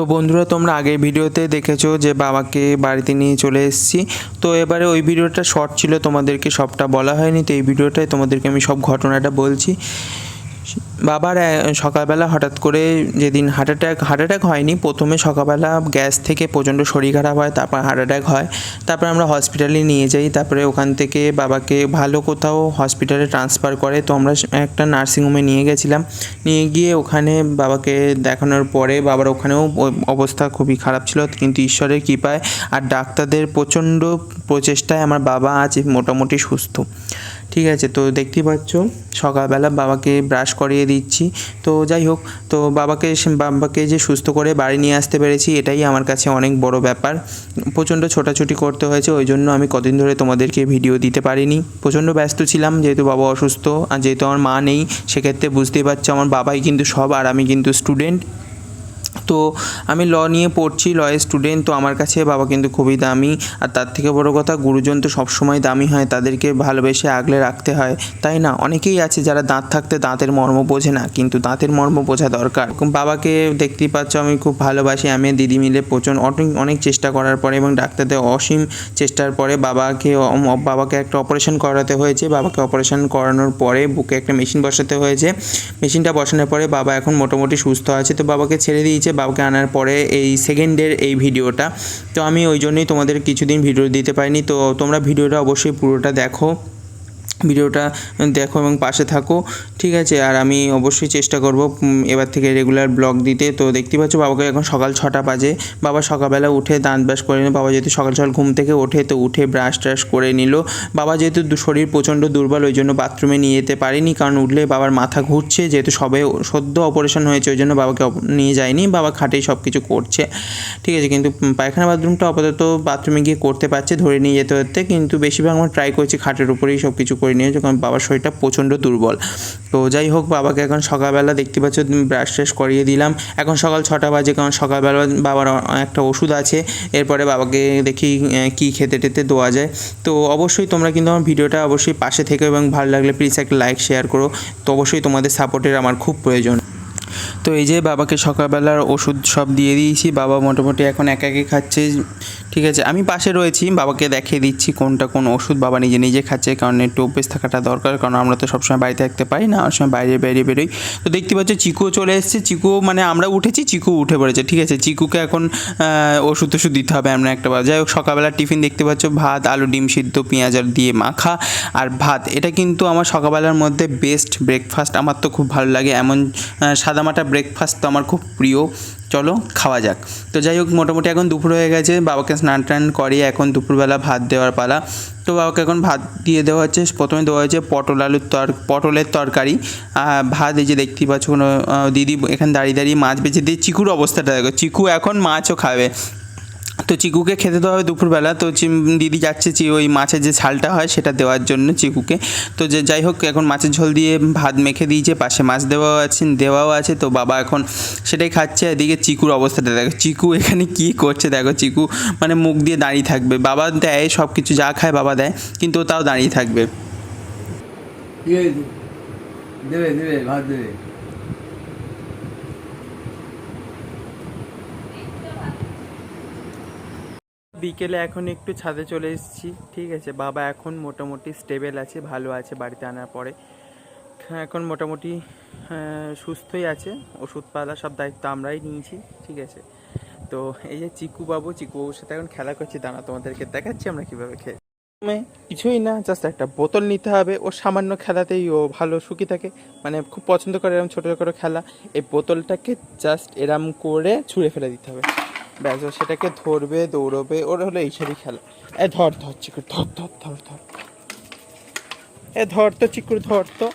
তো বন্ধুরা, তোমরা আগের ভিডিওতে দেখেছ যে বাবাকে বাড়িতে নিয়ে চলে এসেছি। তো এবারে ওই ভিডিওটা শর্ট ছিল, তোমাদেরকে সবটা বলা হয়নি। তো এই ভিডিওটায় তোমাদেরকে আমি সব ঘটনাটা বলছি। বাবার সকালবেলা হঠাৎ করে যেদিন হার্ট অ্যাটাক হার্ট অ্যাটাক হয়নি, প্রথমে সকালবেলা গ্যাস থেকে প্রচণ্ড শরীর খারাপ হয়, তারপর হার্ট অ্যাটাক হয়, তারপর আমরা হসপিটালে নিয়ে যাই, তারপরে ওখান থেকে বাবাকে ভালো কোথাও হসপিটালে ট্রান্সফার করে, তো আমরা একটা নার্সিংহোমে নিয়ে গেছিলাম, নিয়ে গিয়ে ওখানে বাবাকে দেখানোর পরে বাবার ওখানেও অবস্থা খুবই খারাপ ছিল, কিন্তু ঈশ্বরের কৃপায় আর ডাক্তারদের প্রচণ্ড প্রচেষ্টায় আমার বাবা আজ মোটামুটি সুস্থ। ঠিক আছে, তো দেখতেই পাচ্ছ, সকালবেলা বাবাকে ব্রাশ করিয়ে দিচ্ছি। তো যাই হোক, তো বাবাকে বাবাকে যে সুস্থ করে বাড়ি নিয়ে আসতে পেরেছি, এটাই আমার কাছে অনেক বড় ব্যাপার। প্রচণ্ড ছোটাছুটি করতে হয়েছে, ওই জন্য আমি কদিন ধরে তোমাদেরকে ভিডিও দিতে পারিনি। প্রচণ্ড ব্যস্ত ছিলাম, যেহেতু বাবা অসুস্থ, আর যেহেতু আমার মা নেই, সেক্ষেত্রে বুঝতেই পারছ, আমার বাবাই কিন্তু সব, আর আমি কিন্তু স্টুডেন্ট তো আমি ল নিয়ে পড়ছি লয়ের স্টুডেন্ট তো আমার কাছে বাবা কিন্তু খুবই দামি। আর তার থেকে বড় কথা, গুরুজন তো সবসময় দামি হয়, তাদেরকে ভালোবেসে আগলে রাখতে হয়। তাই না? অনেকেই আছে যারা দাঁত থাকতে দাঁতের মর্ম বোঝে না, কিন্তু দাঁতের মর্ম বোঝা দরকার। বাবাকে দেখতেই পাচ্ছ, আমি খুব ভালোবাসি। আমি দিদি মিলে প্রচুর অনেক অনেক চেষ্টা করার পরে এবং ডাক্তারদের অসীম চেষ্টার পরে বাবাকে বাবাকে একটা অপারেশন করাতে হয়েছে। বাবাকে অপারেশন করানোর পরে বুকে একটা মেশিন বসাতে হয়েছে। মেশিনটা বসানোর পরে বাবা এখন মোটামুটি সুস্থ আছে। তো বাবাকে ছেড়ে দিয়েছে। বাবাকে আনার পরে এই সেকেন্ডের এই ভিডিওটা। তো আমি ওই জন্যই তোমাদের কিছুদিন ভিডিও দিতে পারিনি। তো তোমরা ভিডিওটা অবশ্যই পুরোটা দেখো। ভিডিওটা দেখো এবং পাশে থাকো, ঠিক আছে? আর আমি অবশ্যই চেষ্টা করব এবার থেকে রেগুলার ব্লগ দিতে। তো দেখতে পাচ্ছ, বাবাকে এখন সকাল ছটা বাজে। বাবা সকালবেলা উঠে দাঁত ব্রাশ করে নিল। বাবা যেহেতু সকাল সকাল ঘুম থেকে ওঠে, তো উঠে ব্রাশ ট্রাশ করে নিল। বাবা যেহেতু শরীর প্রচণ্ড দুর্বল, ওই জন্য বাথরুমে নিয়ে যেতে পারিনি। কারণ উঠলে বাবার মাথা ঘুরছে, যেহেতু সবে সদ্য অপারেশন হয়েছে, ওই জন্য বাবাকে নিয়ে যায়নি। বাবা খাটেই সব কিছু করছে, ঠিক আছে? কিন্তু পায়খানা বাথরুমটা আপাতত বাথরুমে গিয়ে করতে পারছে, ধরে নিয়ে যেতে হতে কিন্তু বেশিরভাগ আমরা ট্রাই করছি খাটের উপরেই সব কিছু করে নিয়ে কারণ বাবার শরীরটা প্রচণ্ড দুর্বল। তো যাই হোক, বাবাকে এখন সকালবেলা দেখতে পাচ্ছ ব্রাশ ট্রাশ করিয়ে দিলাম। এখন সকাল ছটা বাজে, কারণ সকালবেলা বাবার একটা ওষুধ আছে। এরপরে বাবাকে দেখি কী খেতে টেতে দেওয়া যায়। তো অবশ্যই তোমরা কিন্তু আমার ভিডিওটা অবশ্যই পাশে থেকে এবং ভালো লাগলে প্লিজ একটা লাইক শেয়ার করো। তো অবশ্যই তোমাদের সাপোর্টের আমার খুব প্রয়োজন। তো এই যে বাবাকে সকালবেলার ওষুধ সব দিয়ে দিয়েছি, বাবা মোটামুটি এখন একা একে খাচ্ছে। ঠিক আছে, আমি পাশে রয়েছি, বাবাকে দেখিয়ে দিচ্ছি কোনটা কোন ওষুধ বাবা নিজে নিজে খাচ্ছে, কারণ একটু অভ্যেস থাকাটা দরকার, কারণ আমরা তো সবসময় বাড়িতে থাকতে পারি না, অনেক সময় বাইরে বাইরে বেরোই। তো দেখতে পাচ্ছ চিকুও চলে এসেছে চিকুও মানে আমরা উঠেছি, চিকু উঠে পড়েছে, ঠিক আছে, চিকুকে এখন ওষুধ টষুধ দিতে হবে আমরা একটা। যাই হোক, সকালবেলা টিফিন দেখতে পাচ্ছ, ভাত, আলু, ডিম সিদ্ধ, পেঁয়াজ আর দিয়ে মাখা আর ভাত। এটা কিন্তু আমার সকালবেলার মধ্যে বেস্ট ব্রেকফাস্ট আমার তো খুব ভালো লাগে, এমন সাদামাটা ব্রেকফাস্ট তো আমার খুব প্রিয়। চলো, খাওয়া যাক। তো যাই হোক, মোটামুটি এখন দুপুর হয়ে গেছে। বাবাকে স্নান টান করিয়ে এখন দুপুরবেলা ভাত দেওয়ার পালা। তো বাবাকে এখন ভাত দিয়ে দেওয়া হচ্ছে। প্রথমে দেওয়া হয়েছে পটল আলুর তর, পটলের তরকারি। ভাত এই যে দেখতেই পাচ্ছ কোনো দিদি এখানে দাঁড়িয়ে দাঁড়িয়ে মাছ বেছে দিয়ে চিকুর অবস্থাটা দেখো। চিকু এখন মাছও খাবে। তো চিকুকে খেতে দেওয়া হবে দুপুরবেলা। তো দিদি যাচ্ছে চি- ওই মাছের যে ছালটা হয় সেটা দেওয়ার জন্য চিকুকে। তো যে যাই হোক, এখন মাছের ঝোল দিয়ে ভাত মেখে দিয়েছে, পাশে মাছ দেওয়াও আছে দেওয়াও আছে। তো বাবা এখন সেটাই খাচ্ছে, এদিকে চিকুর অবস্থাটা দেখো। চিকু এখানে কি করছে দেখো, চিকু মানে মুখ দিয়ে দাঁড়িয়ে থাকবে। বাবা দেয় সব কিছু যা খায় বাবা দেয়, কিন্তু তাও দাঁড়িয়ে থাকবে। দেবে দেবে, ভাত দেবে। বিকেলে এখন একটু ছাদে চলে এসেছি ঠিক আছে? বাবা এখন মোটামুটি স্টেবেল আছে ভালো আছে বাড়িতে আনার পরে। হ্যাঁ, এখন মোটামুটি সুস্থই আছে। ওষুধপালা সব দায়িত্ব আমরাই নিয়েছি ঠিক আছে? তো এই যে চিকু বাবু চিকু বাবুর সাথে এখন খেলা করছি। দানা তোমাদেরকে দেখাচ্ছি আমরা কীভাবে খেয়ে কিছুই না জাস্ট একটা বোতল নিতে হবে। ও সামান্য খেলাতেই ও ভালো সুখী থাকে। মানে খুব পছন্দ করে এরকম ছোটো করে খেলা। এই বোতলটাকে জাস্ট এরম করে ছুঁড়ে ফেলে দিতে হবে। ব্যাস সেটাকে ধরবে, দৌড়বে, ওর হলো এইসবই খেলা। এ, ধর ধর, চিকুর, ধর ধর ধর ধর। এ, ধর তো, চিকুর, ধর তো।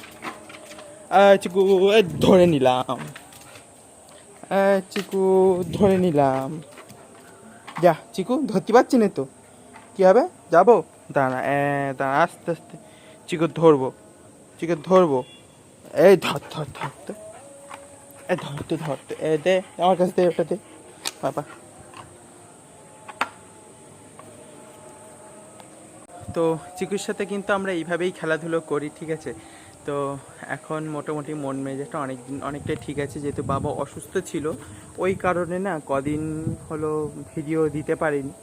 চিকু ধরে নিলাম। চিকু, ধরে নিলাম। যা, চিকু, ধরতে পারছি না তো। কী হবে? যাব? দাঁড়া, এ, দাঁড়া, আস্তে আস্তে। চিকু, ধরবো। চিকু, ধরবো। এই, ধর ধর ধর তো। এ, ধর তো ধর তো। এ, দে, আমার কাছে দে, ওটা দে। বাবা। তো চিকিৎসাতে কিন্তু আমরা এইভাবেই খেলাধুলো করি, ঠিক আছে? তো এখন মোটামুটি মন মেজাজটা অনেক দিন, অনেকটাই ঠিক আছে, যেহেতু বাবা অসুস্থ ছিল। ওই কারণে না কদিন হলো ভিডিও দিতে পারিনি।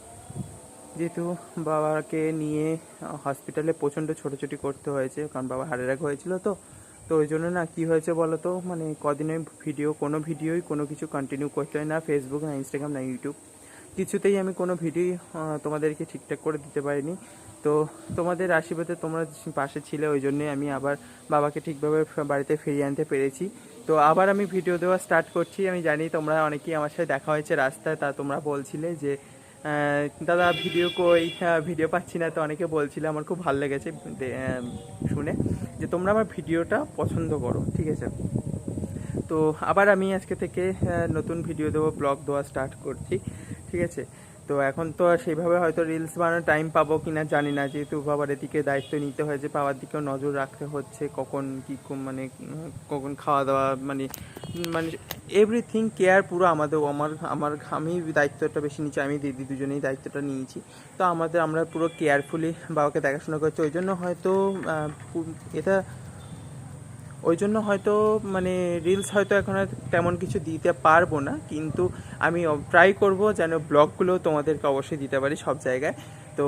যেহেতু বাবাকে নিয়ে হসপিটালে প্রচণ্ড ছোটোছুটি করতে হয়েছে, কারণ বাবা হার্ট অ্যাটাক হয়েছিল তো। তো ওই জন্য না কী হয়েছে বলো তো মানে কদিনে ভিডিও, কোনো ভিডিওই কোনো কিছু কন্টিনিউ করতে হয় না ফেসবুক না ইনস্টাগ্রাম না ইউটিউব কিছুতেই আমি কোনো ভিডিও তোমাদেরকে ঠিকঠাক করে দিতে পারিনি। তো তোমাদের আশীর্বাদে তোমরা পাশে ছিলে ওই জন্যে আমি আবার বাবাকে ঠিকভাবে বাড়িতে ফিরিয়ে আনতে পেরেছি। তো আবার আমি ভিডিও দেওয়া স্টার্ট করছি। আমি জানি তোমরা অনেকেই আমার সাথে দেখা হয়েছে রাস্তায় তা তোমরা বলছিলে যে দাদা ভিডিও কই? হ্যাঁ, ভিডিও পাচ্ছি না। তো অনেকে বলছিলে আমার খুব ভালো লেগেছে শুনে। যে তোমরা আমার ভিডিওটা পছন্দ করো ঠিক আছে? তো আবার আমি আজকে থেকে নতুন ভিডিও দেবো ব্লগ দেওয়া স্টার্ট করছি ঠিক আছে? তো এখন তো সেইভাবে হয়তো রিলস বানানোর টাইম পাবো কি না জানি না। যেহেতু বাবার এদিকে দায়িত্ব নিতে হয়েছে বাবার দিকেও নজর রাখতে হচ্ছে, কখন কী মানে কখন খাওয়া দাওয়া মানে মানে এভরিথিং কেয়ার পুরো আমাদের, আমার আমার, আমি দায়িত্বটা বেশি নিচ্ছি, আমি দিদি দুজনেই দায়িত্বটা নিয়েছি। তো আমাদের, আমরা পুরো কেয়ারফুলি বাবাকে দেখাশোনা করছি, ওই জন্য হয়তো এটা ওই জন্য হয়তো মানে রিলস হয়তো এখন আর তেমন কিছু দিতে পারব না, কিন্তু আমি ট্রাই করব যেন ব্লগগুলো তোমাদেরকে অবশ্যই দিতে পারি সব জায়গায়। তো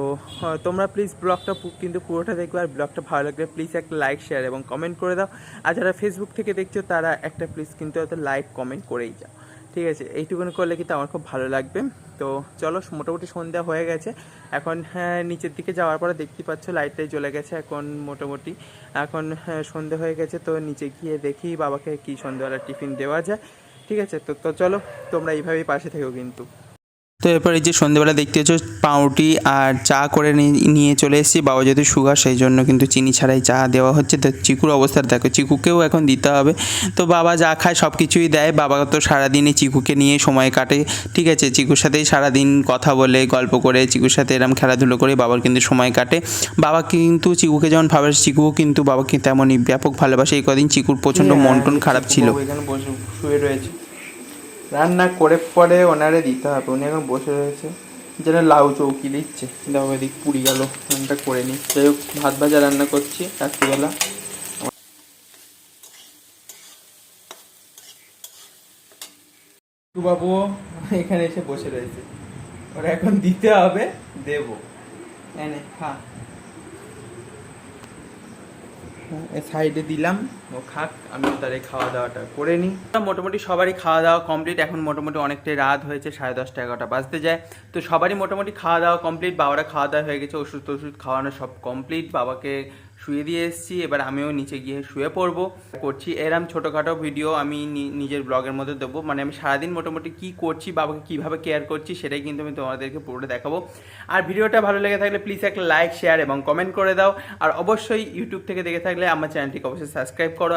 তোমরা প্লিজ ব্লগটা কিন্তু পুরোটা দেখবে আর ব্লগটা ভালো লাগলে প্লিজ একটা লাইক শেয়ার এবং কমেন্ট করে দাও। আর যারা ফেসবুক থেকে দেখছ, তারা একটা প্লিজ কিন্তু হয়তো লাইক কমেন্ট করেই যাও। ঠিক আছে, এইটুকুনি করলে কিন্তু আমার খুব ভালো লাগবে। তো চলো, মোটামুটি সন্ধ্যা হয়ে গেছে। এখন হ্যাঁ নিচের দিকে যাওয়ার পরে দেখতে পাচ্ছ লাইটটাই চলে গেছে এখন মোটামুটি। এখন সন্ধ্যা সন্ধে হয়ে গেছে তো নিচে গিয়ে দেখি বাবাকে কি সন্ধ্যাবেলা টিফিন দেওয়া যায়। ঠিক আছে, তো তো চলো, তোমরা এইভাবেই পাশে থেকো কিন্তু। তো এরপর এই যে সন্ধ্যেবেলা দেখতে হচ্ছে পাউরুটি আর চা করে নিয়ে চলে এসেছি বাবা যেহেতু সুগার সেই জন্য কিন্তু চিনি ছাড়াই চা দেওয়া হচ্ছে। তো চিকুর অবস্থা দেখো চিকুকেও এখন দিতে হবে। তো বাবা যা খায় সব কিছুই দেয় বাবা তো সারাদিনই চিকুকে নিয়ে সময় কাটে ঠিক আছে? চিকুর সাথেই সারাদিন কথা বলে গল্প করে চিকুর সাথে এরম খেলাধুলো করে বাবার কিন্তু সময় কাটে। বাবা কিন্তু চিকুকে যেমন ভালোবাসে চিকুও কিন্তু বাবাকে তেমনই ব্যাপক ভালোবাসে। এই কদিন চিকুর প্রচণ্ড মন টন খারাপ ছিল। শুয়ে রয়েছে। রান্না করে পরে ওনারে দিতে হবে। উনি এখন বসে রয়েছে। যেন লাউ চৌকি দিচ্ছে। দাও এদিক পুড়ি গেল। রান্নাটা করে নিই যাই হোক, ভাত ভাজা রান্না করছি রাত্রিবেলা। বাবু এখানে এসে বসে রয়েছে। ওরা এখন দিতে হবে, দেব। এনে খা। সাইডে দিলাম। ও খাক আমি তারে খাওয়া দাওয়াটা করে নিই। মোটামুটি সবারই খাওয়া দাওয়া কমপ্লিট এখন মোটামুটি অনেকটাই রাত হয়েছে, সাড়ে দশটা, এগারোটা বাজতে যায়। তো সবারই মোটামুটি খাওয়া দাওয়া কমপ্লিট বাবারা খাওয়া দাওয়া হয়ে গেছে ওষুধ টষুধ খাওয়ানো সব কমপ্লিট বাবাকে শুয়ে দিয়ে এসেছি, এবার আমিও নিচে গিয়ে শুয়ে পড়ব। করছি এরম ছোটোখাটো ভিডিও আমি নিজের ব্লগের মধ্যে দেবো। মানে আমি সারাদিন মোটামুটি কি করছি, বাবাকে কীভাবে কেয়ার করছি, সেটাই কিন্তু আমি তোমাদেরকে পুরোটা দেখাবো। আর ভিডিওটা ভালো লেগে থাকলে প্লিজ একটা লাইক শেয়ার এবং কমেন্ট করে দাও। আর অবশ্যই ইউটিউব থেকে দেখে থাকলে আমার চ্যানেলটিকে অবশ্যই সাবস্ক্রাইব করো।